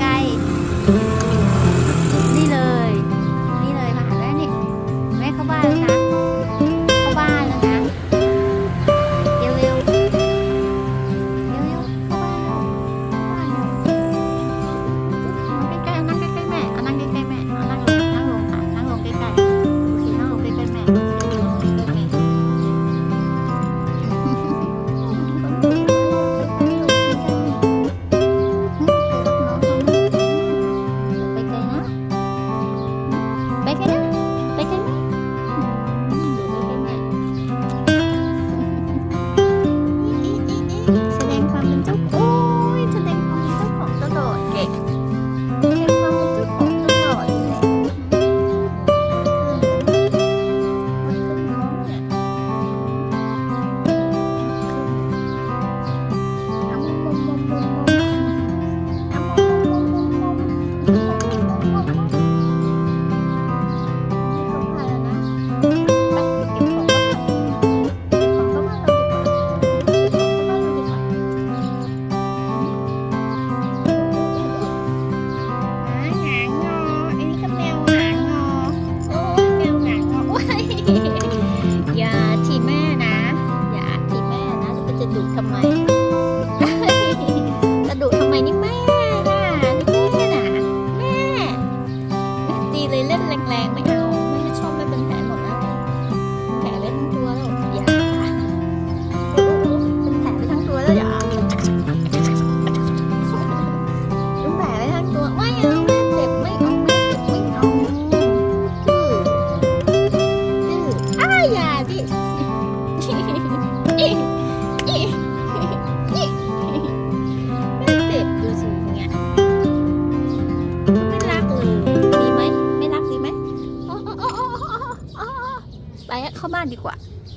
ไกล เล่นแรงๆไม่เอาไม่ชอบไม่เป็นแผลหมดแล้วแผลไปทั้งตัวแล้วอย่าเป็นแผลไปทั้งตัวแล้วอย่าเป็นแผลไปทั้งตัวไม่เอาเจ็บไม่เอาไม่เจ็บไม่เอาดื้อดื้ออ้าอย่าดิ 慢的过